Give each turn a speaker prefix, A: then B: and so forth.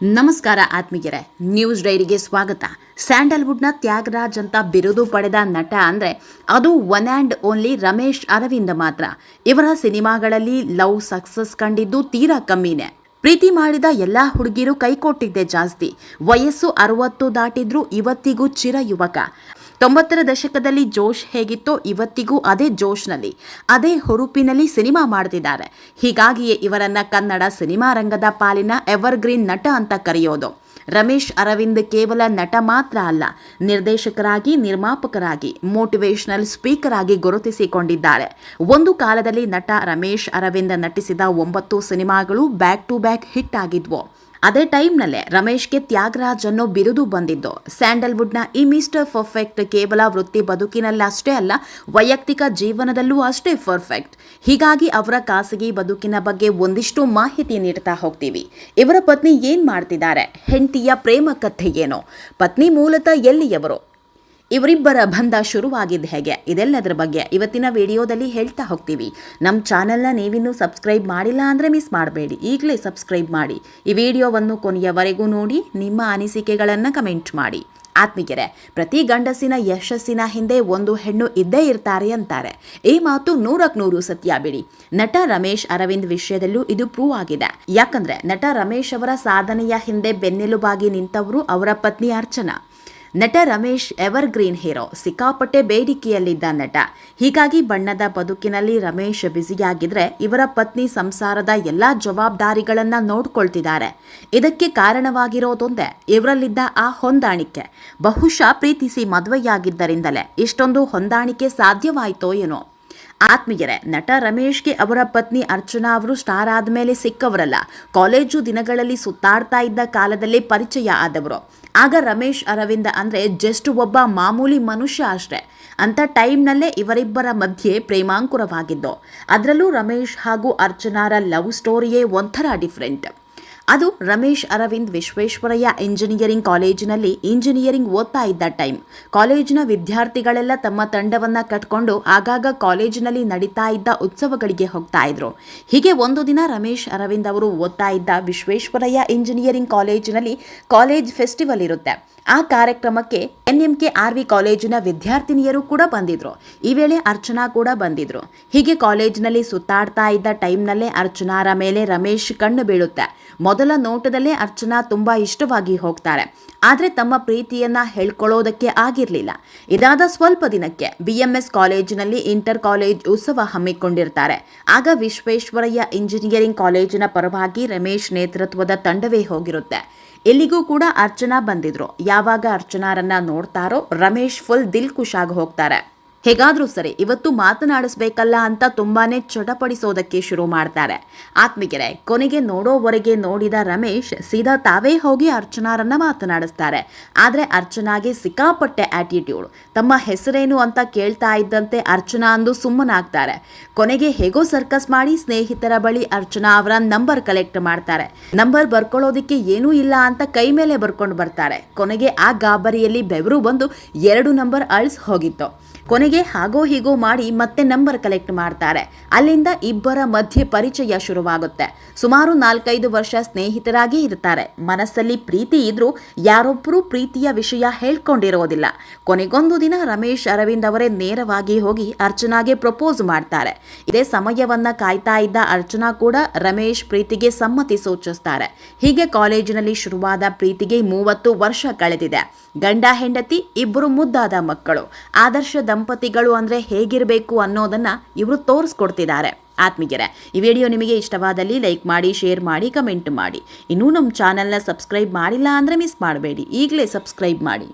A: ನಮಸ್ಕಾರ ಆತ್ಮೀಯರೇ, ನ್ಯೂಸ್ ಡೈರಿಗೆ ಸ್ವಾಗತ. ಸ್ಯಾಂಡಲ್ವುಡ್ನ ತ್ಯಾಗರಾಜ್ ಅಂತ ಬಿರುದು ಪಡೆದ ನಟ ಅಂದರೆ ಅದು one and only Ramesh Aravind ಮಾತ್ರ. ಇವರ ಸಿನಿಮಾಗಳಲ್ಲಿ ಲವ್ ಸಕ್ಸಸ್ ಕಂಡಿದ್ದು ತೀರಾ ಕಮ್ಮಿನೇ. ಪ್ರೀತಿ ಮಾಡಿದ ಎಲ್ಲ ಹುಡುಗಿರು ಕೈಕೊಟ್ಟಿದ್ದೆ ಜಾಸ್ತಿ. ವಯಸ್ಸು ಅರವತ್ತು ದಾಟಿದ್ರೂ ಇವತ್ತಿಗೂ ಚಿರ ಯುವಕ. ತೊಂಬತ್ತರ ದಶಕದಲ್ಲಿ ಜೋಶ್ ಹೇಗಿತ್ತೋ ಇವತ್ತಿಗೂ ಅದೇ ಜೋಶ್ನಲ್ಲಿ, ಅದೇ ಹುರುಪಿನಲ್ಲಿ ಸಿನಿಮಾ ಮಾಡ್ತಿದ್ದಾರೆ. ಹೀಗಾಗಿಯೇ ಇವರನ್ನ ಕನ್ನಡ ಸಿನಿಮಾ ರಂಗದ ಪಾಲಿನ ಎವರ್ಗ್ರೀನ್ ನಟ ಅಂತ ಕರೆಯೋದು. ರಮೇಶ್ ಅರವಿಂದ್ ಕೇವಲ ನಟ ಮಾತ್ರ ಅಲ್ಲ, ನಿರ್ದೇಶಕರಾಗಿ, ನಿರ್ಮಾಪಕರಾಗಿ, ಮೋಟಿವೇಶನಲ್ ಸ್ಪೀಕರ್ ಆಗಿ ಗುರುತಿಸಿಕೊಂಡಿದ್ದಾರೆ. ಒಂದು ಕಾಲದಲ್ಲಿ ನಟ ರಮೇಶ್ ಅರವಿಂದ್ ನಟಿಸಿದ ಒಂಬತ್ತು ಸಿನಿಮಾಗಳು ಬ್ಯಾಕ್ ಟು ಬ್ಯಾಕ್ ಹಿಟ್ ಆಗಿದ್ವು. ಅದೇ ಟೈಮ್ನಲ್ಲೇ ರಮೇಶ್ಗೆ ತ್ಯಾಗರಾಜ್ ಅನ್ನೋ ಬಿರುದು ಬಂದಿದ್ದು. ಸ್ಯಾಂಡಲ್ವುಡ್ನ ಈ ಮಿಸ್ಟರ್ ಪರ್ಫೆಕ್ಟ್ ಕೇವಲ ವೃತ್ತಿ ಬದುಕಿನಲ್ಲಷ್ಟೇ ಅಲ್ಲ, ವೈಯಕ್ತಿಕ ಜೀವನದಲ್ಲೂ ಅಷ್ಟೇ ಪರ್ಫೆಕ್ಟ್. ಹೀಗಾಗಿ ಅವರ ಖಾಸಗಿ ಬದುಕಿನ ಬಗ್ಗೆ ಒಂದಿಷ್ಟು ಮಾಹಿತಿ ನೀಡ್ತಾ ಹೋಗ್ತೀವಿ. ಇವರ ಪತ್ನಿ ಏನ್ ಮಾಡ್ತಿದ್ದಾರೆ? ಹೆಂಡತಿಯ ಪ್ರೇಮ ಕಥೆ ಏನು? ಪತ್ನಿ ಮೂಲತಃ ಎಲ್ಲಿಯವರು? ಇವರಿಬ್ಬರ ಬಂಧ ಶುರುವಾಗಿದ್ದು ಹೇಗೆ? ಇದೆಲ್ಲದರ ಬಗ್ಗೆ ಇವತ್ತಿನ ವಿಡಿಯೋದಲ್ಲಿ ಹೇಳ್ತಾ ಹೋಗ್ತೀವಿ. ನಮ್ಮ ಚಾನೆಲ್ನ ನೀವಿನ್ನೂ ಸಬ್ಸ್ಕ್ರೈಬ್ ಮಾಡಿಲ್ಲ ಅಂದರೆ ಮಿಸ್ ಮಾಡಬೇಡಿ. ಈಗಲೇ ಸಬ್ಸ್ಕ್ರೈಬ್ ಮಾಡಿ. ಈ ವಿಡಿಯೋವನ್ನು ಕೊನೆಯವರೆಗೂ ನೋಡಿ, ನಿಮ್ಮ ಅನಿಸಿಕೆಗಳನ್ನು ಕಮೆಂಟ್ ಮಾಡಿ. ಆತ್ಮೀಗೆರೆ ಪ್ರತಿ ಗಂಡಸಿನ ಯಶಸ್ಸಿನ ಹಿಂದೆ ಒಂದು ಹೆಣ್ಣು ಇದ್ದೇ ಇರ್ತಾರೆ ಅಂತಾರೆ. ಈ ಮಾತು ನೂರಕ್ಕೆ ನೂರು ಸತ್ಯ ಬಿಡಿ. ನಟ ರಮೇಶ್ ಅರವಿಂದ್ ವಿಷಯದಲ್ಲೂ ಇದು ಪ್ರೂವ್ ಆಗಿದೆ. ಯಾಕಂದ್ರೆ ನಟ ರಮೇಶ್ ಅವರ ಸಾಧನೆಯ ಹಿಂದೆ ಬೆನ್ನೆಲುಬಾಗಿ ನಿಂತವರು ಅವರ ಪತ್ನಿ ಅರ್ಚನಾ. ನಟ ರಮೇಶ್ ಎವರ್ ಗ್ರೀನ್ ಹೀರೋ ಸಿಕ್ಕಾಪಟ್ಟೆ ಬೇಡಿಕೆಯಲ್ಲಿದ್ದ ನಟ. ಹೀಗಾಗಿ ಬಣ್ಣದ ಬದುಕಿನಲ್ಲಿ ರಮೇಶ್ ಬ್ಯುಸಿಯಾಗಿದ್ರೆ ಇವರ ಪತ್ನಿ ಸಂಸಾರದ ಎಲ್ಲಾ ಜವಾಬ್ದಾರಿಗಳನ್ನ ನೋಡ್ಕೊಳ್ತಿದ್ದಾರೆ. ಇದಕ್ಕೆ ಕಾರಣವಾಗಿರೋದೊಂದೇ ಇವರಲ್ಲಿದ್ದ ಆ ಹೊಂದಾಣಿಕೆ. ಬಹುಶಃ ಪ್ರೀತಿಸಿ ಮದುವೆಯಾಗಿದ್ದರಿಂದಲೇ ಇಷ್ಟೊಂದು ಹೊಂದಾಣಿಕೆ ಸಾಧ್ಯವಾಯಿತೋ ಏನೋ. ಆತ್ಮೀಯರೇ, ನಟ ರಮೇಶ್ಗೆ ಅವರ ಪತ್ನಿ ಅರ್ಚನಾ ಅವರು ಸ್ಟಾರ್ ಆದಮೇಲೆ ಸಿಕ್ಕವರಲ್ಲ. ಕಾಲೇಜು ದಿನಗಳಲ್ಲಿ ಸುತ್ತಾಡ್ತಾ ಇದ್ದ ಕಾಲದಲ್ಲಿ ಪರಿಚಯ ಆದವರು. ಆಗ ರಮೇಶ್, ಅರವಿಂದ ಅಂದರೆ ಜಸ್ಟ್ ಒಬ್ಬ ಮಾಮೂಲಿ ಮನುಷ್ಯ ಅಷ್ಟೇ. ಅಂಥ ಟೈಮ್ನಲ್ಲೇ ಇವರಿಬ್ಬರ ಮಧ್ಯೆ ಪ್ರೇಮಾಂಕುರವಾಗಿದ್ದು. ಅದರಲ್ಲೂ ರಮೇಶ್ ಹಾಗೂ ಅರ್ಚನಾರ ಲವ್ ಸ್ಟೋರಿಯೇ ಒಂಥರ ಡಿಫ್ರೆಂಟ್. ಅದು ರಮೇಶ್ ಅರವಿಂದ್ ವಿಶ್ವೇಶ್ವರಯ್ಯ ಇಂಜಿನಿಯರಿಂಗ್ ಕಾಲೇಜಿನಲ್ಲಿ ಇಂಜಿನಿಯರಿಂಗ್ ಓದ್ತಾ ಇದ್ದ ಟೈಮ್. ಕಾಲೇಜಿನ ವಿದ್ಯಾರ್ಥಿಗಳೆಲ್ಲ ತಮ್ಮ ತಂಡವನ್ನ ಕಟ್ಕೊಂಡು ಆಗಾಗ ಕಾಲೇಜಿನಲ್ಲಿ ನಡೀತಾ ಇದ್ದ ಉತ್ಸವಗಳಿಗೆ ಹೋಗ್ತಾ ಇದ್ರು. ಹೀಗೆ ಒಂದು ದಿನ ರಮೇಶ್ ಅರವಿಂದ್ ಅವರು ಓದ್ತಾ ಇದ್ದ ವಿಶ್ವೇಶ್ವರಯ್ಯ ಇಂಜಿನಿಯರಿಂಗ್ ಕಾಲೇಜಿನಲ್ಲಿ ಕಾಲೇಜ್ ಫೆಸ್ಟಿವಲ್ ಇರುತ್ತೆ. ಆ ಕಾರ್ಯಕ್ರಮಕ್ಕೆ N M K R V ಕಾಲೇಜಿನ ವಿದ್ಯಾರ್ಥಿನಿಯರು ಕೂಡ ಬಂದಿದ್ರು. ಈ ವೇಳೆ ಅರ್ಚನಾ ಕೂಡ ಬಂದಿದ್ರು. ಹೀಗೆ ಕಾಲೇಜಿನಲ್ಲಿ ಸುತ್ತಾಡ್ತಾ ಇದ್ದ ಟೈಮ್ನಲ್ಲೇ ಅರ್ಚನಾರ ಮೇಲೆ ರಮೇಶ್ ಕಣ್ಣು ಬೀಳುತ್ತೆ. ಮೊದಲ ನೋಟದಲ್ಲೇ ಅರ್ಚನಾ ತುಂಬಾ ಇಷ್ಟವಾಗಿ ಹೋಗ್ತಾರೆ. ಆದರೆ ತಮ್ಮ ಪ್ರೀತಿಯನ್ನ ಹೇಳ್ಕೊಳ್ಳೋದಕ್ಕೆ ಆಗಿರಲಿಲ್ಲ. ಇದಾದ ಸ್ವಲ್ಪ ದಿನಕ್ಕೆ ಬಿಎಂಎಸ್ ಕಾಲೇಜಿನಲ್ಲಿ ಇಂಟರ್ ಕಾಲೇಜ್ ಉತ್ಸವ ಹಮ್ಮಿಕೊಂಡಿರ್ತಾರೆ. ಆಗ ವಿಶ್ವೇಶ್ವರಯ್ಯ ಇಂಜಿನಿಯರಿಂಗ್ ಕಾಲೇಜಿನ ಪರವಾಗಿ ರಮೇಶ್ ನೇತೃತ್ವದ ತಂಡವೇ ಹೋಗಿರುತ್ತೆ. ಎಲ್ಲಿಗೂ ಕೂಡ ಅರ್ಚನಾ ಬಂದಿದ್ರು. ಯಾವಾಗ ಅರ್ಚನಾರನ್ನ ನೋಡ್ತಾರೋ ರಮೇಶ್ ಫುಲ್ ದಿಲ್ ಖುಷಾಗಿ ಹೋಗ್ತಾರೆ. ಹೇಗಾದ್ರೂ ಸರಿ, ಇವತ್ತು ಮಾತನಾಡಿಸ್ಬೇಕಲ್ಲ ಅಂತ ತುಂಬಾನೇ ಚಟಪಡಿಸೋದಕ್ಕೆ ಶುರು ಮಾಡ್ತಾರೆ. ಆತ್ಮಿಗೆರೆ ಕೊನೆಗೆ ನೋಡೋವರೆಗೆ ನೋಡಿದ ರಮೇಶ್ ಸೀದಾ ತಾವೇ ಹೋಗಿ ಅರ್ಚನಾರನ್ನ ಮಾತನಾಡಿಸ್ತಾರೆ. ಆದ್ರೆ ಅರ್ಚನಾಗೆ ಸಿಕ್ಕಾಪಟ್ಟೆ ಆಟಿಟ್ಯೂಡ್ ತಮ್ಮ ಹೆಸರೇನು ಅಂತ ಕೇಳ್ತಾ ಇದ್ದಂತೆ ಅರ್ಚನಾ ಅಂದು ಸುಮ್ಮನಾಗ್ತಾರೆ. ಕೊನೆಗೆ ಹೇಗೋ ಸರ್ಕಸ್ ಮಾಡಿ ಸ್ನೇಹಿತರ ಬಳಿ ಅರ್ಚನಾ ಅವರ ನಂಬರ್ ಕಲೆಕ್ಟ್ ಮಾಡ್ತಾರೆ. ನಂಬರ್ ಬರ್ಕೊಳ್ಳೋದಿಕ್ಕೆ ಏನೂ ಇಲ್ಲ ಅಂತ ಕೈ ಮೇಲೆ ಬರ್ಕೊಂಡು ಬರ್ತಾರೆ. ಕೊನೆಗೆ ಆ ಗಾಬರಿಯಲ್ಲಿ ಬೆವರು ಬಂದು ಎರಡು ನಂಬರ್ ಅಳ್ಸ್ ಹೋಗಿತ್ತು. ಕೊನೆಗೆ ಹಾಗೋ ಹೀಗೋ ಮಾಡಿ ಮತ್ತೆ ನಂಬರ್ ಕಲೆಕ್ಟ್ ಮಾಡ್ತಾರೆ. ಅಲ್ಲಿಂದ ಇಬ್ಬರ ಮಧ್ಯೆ ಪರಿಚಯ ಶುರುವಾಗುತ್ತೆ. ಸುಮಾರು ನಾಲ್ಕೈದು ವರ್ಷ ಸ್ನೇಹಿತರಾಗಿ ಇರ್ತಾರೆ. ಮನಸ್ಸಲ್ಲಿ ಪ್ರೀತಿ ಇದ್ರೂ ಯಾರೊಬ್ಬರೂ ಪ್ರೀತಿಯ ವಿಷಯ ಹೇಳ್ಕೊಂಡಿರೋದಿಲ್ಲ. ಕೊನೆಗೊಂದು ದಿನ ರಮೇಶ್ ಅರವಿಂದ್ ಅವರೇ ನೇರವಾಗಿ ಹೋಗಿ ಅರ್ಚನಾಗೆ ಪ್ರಪೋಸ್ ಮಾಡ್ತಾರೆ. ಇದೇ ಸಮಯವನ್ನ ಕಾಯ್ತಾ ಇದ್ದ ಅರ್ಚನಾ ಕೂಡ ರಮೇಶ್ ಪ್ರೀತಿಗೆ ಸಮ್ಮತಿ ಸೂಚಿಸ್ತಾರೆ. ಹೀಗೆ ಕಾಲೇಜಿನಲ್ಲಿ ಶುರುವಾದ ಪ್ರೀತಿಗೆ ಮೂವತ್ತು ವರ್ಷ ಕಳೆದಿದೆ. ಗಂಡ ಹೆಂಡತಿ ಇಬ್ಬರು ಮುದ್ದಾದ ಮಕ್ಕಳು. ಆದರ್ಶ ದಂಪತಿಗಳು ಅಂದ್ರೆ ಹೇಗಿರಬೇಕು ಅನ್ನೋದನ್ನ ಇವರು ತೋರಿಸ್ಕೊಡ್ತಿದ್ದಾರೆ. ಆತ್ಮೀಯರೇ, ಈ ವಿಡಿಯೋ ನಿಮಗೆ ಇಷ್ಟವಾದಲ್ಲಿ ಲೈಕ್ ಮಾಡಿ, ಶೇರ್ ಮಾಡಿ, ಕಮೆಂಟ್ ಮಾಡಿ. ಇನ್ನೂ ನಮ್ಮ ಚಾನಲ್ನ ಸಬ್ಸ್ಕ್ರೈಬ್ ಮಾಡಿಲ್ಲ ಅಂದರೆ ಮಿಸ್ ಮಾಡಬೇಡಿ. ಈಗಲೇ ಸಬ್ಸ್ಕ್ರೈಬ್ ಮಾಡಿ.